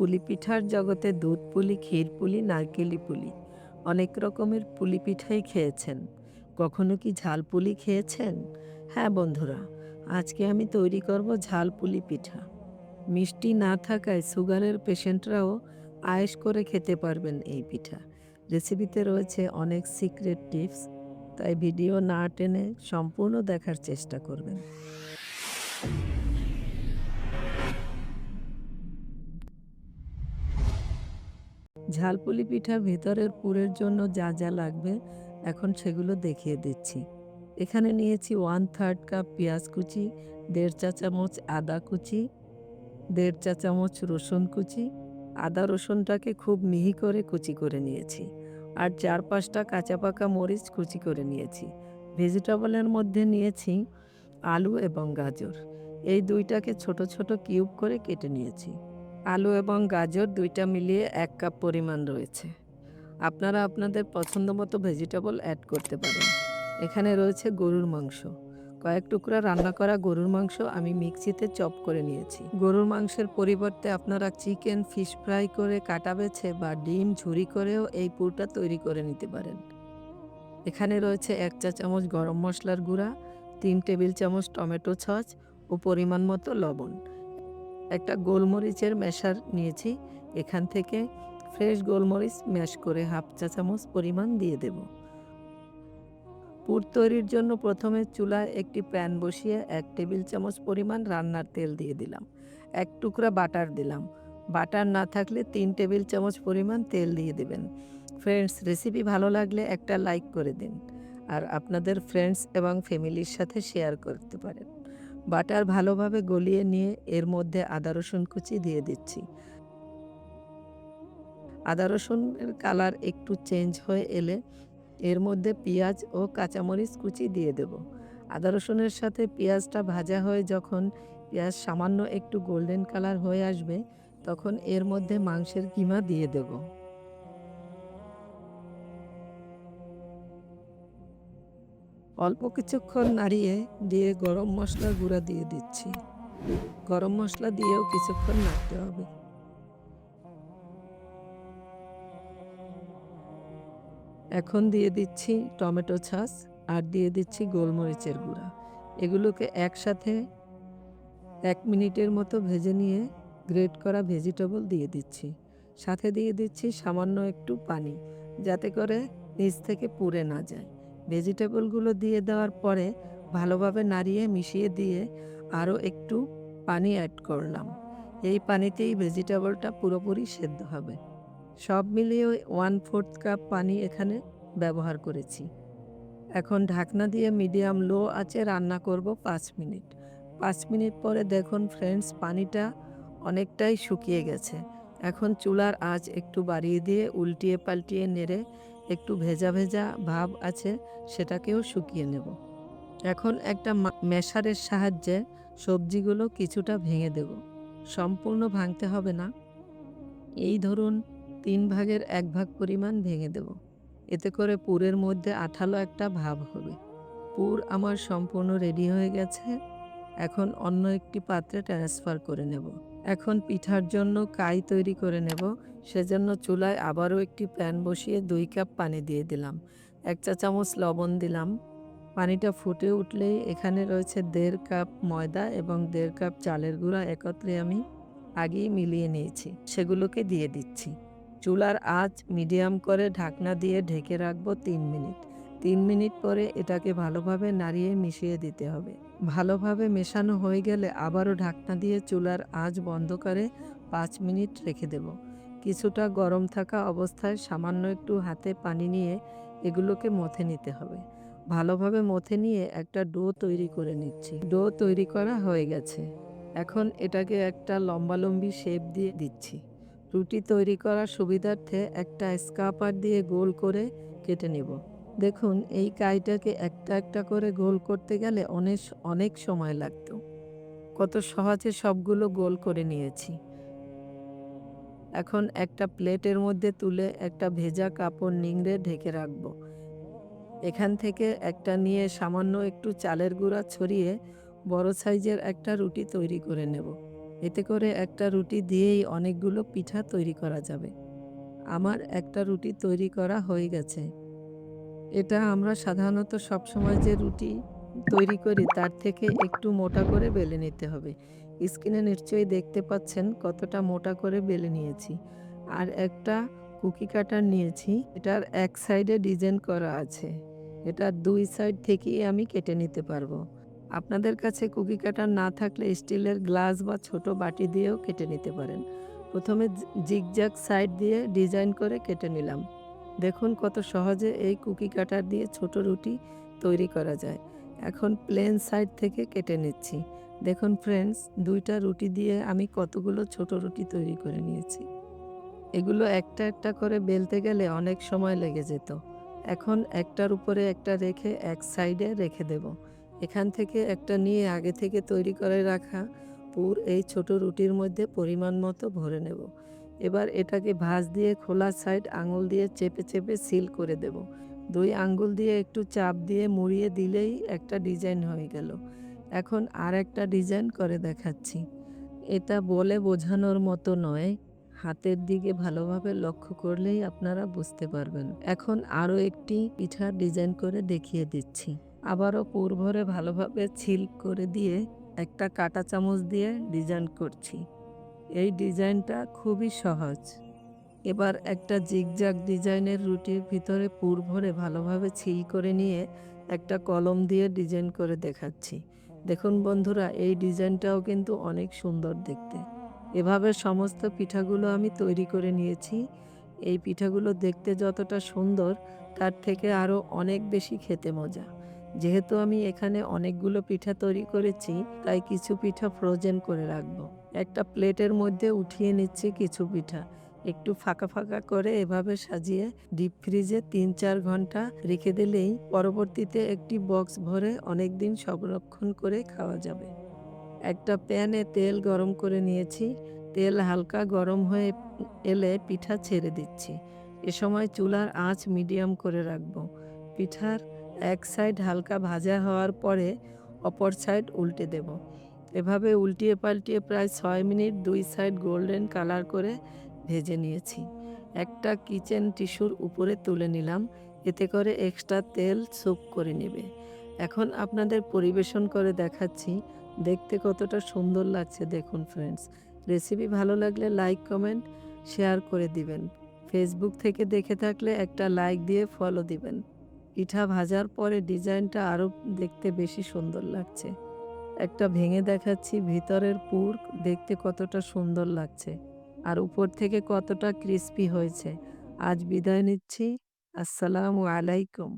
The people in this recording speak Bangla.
পুলি পিঠার জগতে দুধ পুলি, ক্ষীর পুলি, নারকেলি পুলি, অনেক রকমের পুলি পিঠাই খেয়েছেন। কখনো কি ঝাল পুলি খেয়েছেন? হ্যাঁ বন্ধুরা, আজকে আমি তৈরি করব ঝাল পুলি পিঠা। মিষ্টি না থাকায় সুগারের পেশেন্টরাও আয়েস করে খেতে পারবেন এই পিঠা। রেসিপিতে রয়েছে অনেক সিক্রেট টিপস, তাই ভিডিও না টেনে সম্পূর্ণ দেখার চেষ্টা করবেন। ঝালপুলি পিঠার ভেতরের পুরের জন্য যা যা লাগবে, এখন সেগুলো দেখিয়ে দিচ্ছি। এখানে নিয়েছি ওয়ান থার্ড কাপ পেঁয়াজ কুচি, দেড় চা চামচ আদা কুচি, দেড় চা চামচ রসুন কুচি। আদা রসুনটাকে খুব মিহি করে কুচি করে নিয়েছি আর চার পাঁচটা কাঁচা পাকা মরিচ কুচি করে নিয়েছি। ভেজিটেবলের মধ্যে নিয়েছি আলু এবং গাজর। এই দুইটাকে ছোট ছোট কিউব করে কেটে নিয়েছি। আলু এবং গাজর দুইটা মিলিয়ে এক কাপ পরিমাণ রয়েছে। আপনারা আপনাদের পছন্দ মতো ভেজিটেবল অ্যাড করতে পারেন। এখানে রয়েছে গরুর মাংস। কয়েক টুকরা রান্না করা গরুর মাংস আমি মিক্সিতে চপ করে নিয়েছি। গরুর মাংসের পরিবর্তে আপনারা চিকেন, ফিশ ফ্রাই করে কাটা বেছে বা ডিম ঝুরি করেও এই পুরটা তৈরি করে নিতে পারেন। এখানে রয়েছে এক চা চামচ গরম মশলার গুঁড়া, তিন টেবিল চামচ টমেটো সস ও পরিমাণ মতো লবণ। একটা গোলমরিচের মেশার নিয়েছি। এখান থেকে ফ্রেশ গোলমরিচ ম্যাশ করে হাফ চা চামচ পরিমাণ দিয়ে দেব। পুর তৈরির জন্য প্রথমে চুলায় একটি প্যান বসিয়ে এক টেবিল চামচ পরিমাণ রান্নার তেল দিয়ে দিলাম। এক টুকরা বাটার দিলাম। বাটার না থাকলে তিন টেবিল চামচ পরিমাণ তেল দিয়ে দেবেন। ফ্রেন্ডস, রেসিপি ভালো লাগলে একটা লাইক করে দিন। আর আপনাদের ফ্রেন্ডস এবং ফ্যামিলির সাথে শেয়ার করতে পারেন। বাটার ভালোভাবে গলিয়ে নিয়ে এর মধ্যে আদা রসুন কুচি দিয়ে দিচ্ছি। আদা রসুনের কালার একটু চেঞ্জ হয়ে এলে এর মধ্যে পেঁয়াজ ও কাঁচামরিচ কুচি দিয়ে দেব। আদা রসুনের সাথে পেঁয়াজটা ভাজা হয়ে যখন পেঁয়াজ সামান্য একটু গোল্ডেন কালার হয়ে আসবে, তখন এর মধ্যে মাংসের কিমা দিয়ে দেব। অল্প কিছুক্ষণ নাড়িয়ে দিয়ে গরম মশলা গুঁড়া দিয়ে দিচ্ছি। গরম মশলা দিয়েও কিছুক্ষণ নাড়তে হবে। এখন দিয়ে দিচ্ছি টমেটো ছাস আর দিয়ে দিচ্ছি গোলমরিচের গুঁড়া। এগুলোকে একসাথে এক মিনিটের মতো ভেজে নিয়ে গ্রেট করা ভেজিটেবল দিয়ে দিচ্ছি। সাথে দিয়ে দিচ্ছি সামান্য একটু পানি, যাতে করে নিচ থেকে পুড়ে না যায়। ভেজিটেবলগুলো দিয়ে দেওয়ার পরে ভালোভাবে নাড়িয়ে মিশিয়ে দিয়ে আরও একটু পানি অ্যাড করলাম। এই পানিতেই ভেজিটেবলটা পুরোপুরি সেদ্ধ হবে। সব মিলিয়ে ওয়ান ফোর্থ কাপ পানি এখানে ব্যবহার করেছি। এখন ঢাকনা দিয়ে মিডিয়াম লো আছে রান্না করব পাঁচ মিনিট। পাঁচ মিনিট পরে দেখুন ফ্রেন্ডস, পানিটা অনেকটাই শুকিয়ে গেছে। এখন চুলার আঁচ একটু বাড়িয়ে দিয়ে উল্টিয়ে পাল্টিয়ে নেড়ে একটু ভেজা ভেজা ভাব আছে, সেটাকেও শুকিয়ে নেব। এখন একটা মেশারের সাহায্যে সবজিগুলো কিছুটা ভেঙে দেব। সম্পূর্ণ ভাঙতে হবে না। এই ধরুন, তিন ভাগের এক ভাগ পরিমাণ ভেঙে দেব। এতে করে পুরের মধ্যে আঠালো একটা ভাব হবে। পুর আমার সম্পূর্ণ রেডি হয়ে গেছে। এখন অন্য একটি পাত্রে ট্রান্সফার করে নেব। এখন পিঠার জন্য কাই তৈরি করে নেব। সেজন্য চুলায় আবারও একটি প্যান বসিয়ে দুই কাপ পানি দিয়ে দিলাম। এক চা চামচ লবণ দিলাম। পানিটা ফুটে উঠলেই এখানে রয়েছে দেড় কাপ ময়দা এবং দেড় কাপ চালের গুঁড়া একত্রে আমি আগেই মিলিয়ে নিয়েছি। সেগুলোকে দিয়ে দিচ্ছি। চুলার আঁচ মিডিয়াম করে ঢাকনা দিয়ে ঢেকে রাখব তিন মিনিট। তিন মিনিট পরে এটাকে ভালোভাবে নাড়িয়ে মিশিয়ে দিতে হবে। ভালোভাবে মেশানো হয়ে গেলে আবারও ঢাকনা দিয়ে চুলার আঁচ বন্ধ করে পাঁচ মিনিট রেখে দেব। কিছুটা গরম থাকা অবস্থায় সামান্য একটু হাতে পানি নিয়ে এগুলোকে মথে নিতে হবে। ভালোভাবে মথে নিয়ে একটা ডো তৈরি করে নিচ্ছি। ডো তৈরি করা হয়ে গেছে। এখন এটাকে একটা লম্বালম্বি শেপ দিয়ে দিচ্ছি। রুটি তৈরি করার সুবিধার্থে একটা স্কাপার দিয়ে গোল করে কেটে নেব। দেখুন, এই কাইটাকে একটা একটা করে গোল করতে গেলে অনেক অনেক সময় লাগতো। কত সহজে সবগুলো গোল করে নিয়েছি। এখন একটা প্লেটের মধ্যে তুলে একটা ভেজা কাপড় নিংড়ে ঢেকে রাখব। এখান থেকে একটা নিয়ে সামান্য একটু চালের গুঁড়া ছড়িয়ে বড় সাইজের একটা রুটি তৈরি করে নেব। এতে করে একটা রুটি দিয়েই অনেকগুলো পিঠা তৈরি করা যাবে। আমার একটা রুটি তৈরি করা হয়ে গেছে। এটা আমরা সাধারণত সবসময় যে রুটি তৈরি করি, তার থেকে একটু মোটা করে বেলে নিতে হবে। স্ক্রিনে নিশ্চয়ই দেখতে পাচ্ছেন কতটা মোটা করে বেলে নিয়েছি। আর একটা কুকি কাটার নিয়েছি, এটার এক সাইডে ডিজাইন করা আছে। এটার দুই সাইড থেকেই আমি কেটে নিতে পারব। আপনাদের কাছে কুকি কাটার না থাকলে স্টিলের গ্লাস বা ছোট বাটি দিয়েও কেটে নিতে পারেন। প্রথমে জিগজ্যাগ সাইড দিয়ে ডিজাইন করে কেটে নিলাম। দেখুন কত সহজে এই কুকি কাটার দিয়ে ছোট রুটি তৈরি করা যায়। এখন প্লেন সাইড থেকে কেটে নিচ্ছি। দেখুন ফ্রেন্ডস দুইটা রুটি দিয়ে আমি কতগুলো ছোট রুটি তৈরি করে নিয়েছি। এগুলো একটা একটা করে বেলতে গেলে অনেক সময় লেগে যেত। এখন একটার উপরে একটা রেখে এক সাইডে রেখে দেব। এখান থেকে একটা নিয়ে আগে থেকে তৈরি করে রাখা পুর এই ছোট রুটির মধ্যে পরিমাণ মতো ভরে নেব। এবার এটাকে ভাঁজ দিয়ে খোলা সাইড আঙুল দিয়ে চেপে চেপে সিল করে দেব। দুই আঙ্গুল দিয়ে একটু চাপ দিয়ে মুড়িয়ে দিলেই একটা ডিজাইন হয়ে গেল। এখন আর একটা ডিজাইন করে দেখাচ্ছি। এটা বলে বোঝানোর মতো নয়, হাতের দিকে ভালোভাবে লক্ষ্য করলেই আপনারা বুঝতে পারবেন। এখন আরও একটি পিঠার ডিজাইন করে দেখিয়ে দিচ্ছি। আবারও পুর ভরে ভালোভাবে ছিল করে দিয়ে একটা কাটা চামচ দিয়ে ডিজাইন করছি। এই ডিজাইনটা খুবই সহজ। এবার একটা জিগজাগ ডিজাইনের রুটির ভিতরে পুর ভরে ভালোভাবে ছিল করে নিয়ে একটা কলম দিয়ে ডিজাইন করে দেখাচ্ছি। দেখুন বন্ধুরা, এই ডিজাইনটাও কিন্তু অনেক সুন্দর দেখতে। এভাবে সমস্ত পিঠাগুলো আমি তৈরি করে নিয়েছি। এই পিঠাগুলো দেখতে যতটা সুন্দর, তার থেকে আরও অনেক বেশি খেতে মজা। যেহেতু আমি এখানে অনেকগুলো পিঠা তৈরি করেছি, তাই কিছু পিঠা ফ্রোজেন করে রাখব। একটা প্লেটের মধ্যে উঠিয়ে নিচ্ছি কিছু পিঠা। একটু ফাঁকা ফাঁকা করে এভাবে সাজিয়ে ডিপ ফ্রিজে তিন চার ঘণ্টা রেখে দিলেই পরবর্তীতে একটি বক্স ভরে অনেক দিন সংরক্ষণ করে খাওয়া যাবে। একটা প্যানে তেল গরম করে নিয়েছি। তেল হালকা গরম হয়ে এলে পিঠা ছেড়ে দিচ্ছি। এ সময় চুলার আঁচ মিডিয়াম করে রাখব। পিঠার এক সাইড হালকা ভাজা হওয়ার পরে অপর সাইড উল্টে দেব। এভাবে উল্টিয়ে পাল্টিয়ে প্রায় ছয় মিনিট দুই সাইড গোল্ডেন কালার করে ভেজে নিয়েছি। একটা কিচেন টিস্যুর উপরে তুলে নিলাম, এতে করে এক্সট্রা তেল সুপ করে নেবে। এখন আপনাদের পরিবেশন করে দেখাচ্ছি, দেখতে কতটা সুন্দর লাগছে দেখুন ফ্রেন্ডস রেসিপি ভালো লাগলে লাইক কমেন্ট শেয়ার করে দিবেন। ফেসবুক থেকে দেখে থাকলে একটা লাইক দিয়ে ফলো দিবেন। পিঠা ভাজার পরে ডিজাইনটা আরও দেখতে বেশি সুন্দর লাগছে। একটা ভেঙে দেখাচ্ছি ভিতরের পুর, দেখতে কতটা সুন্দর লাগছে আর উপর থেকে কতটা ক্রিস্পি হয়েছে। আজ বিদায় নিচ্ছি। আসসালামু আলাইকুম।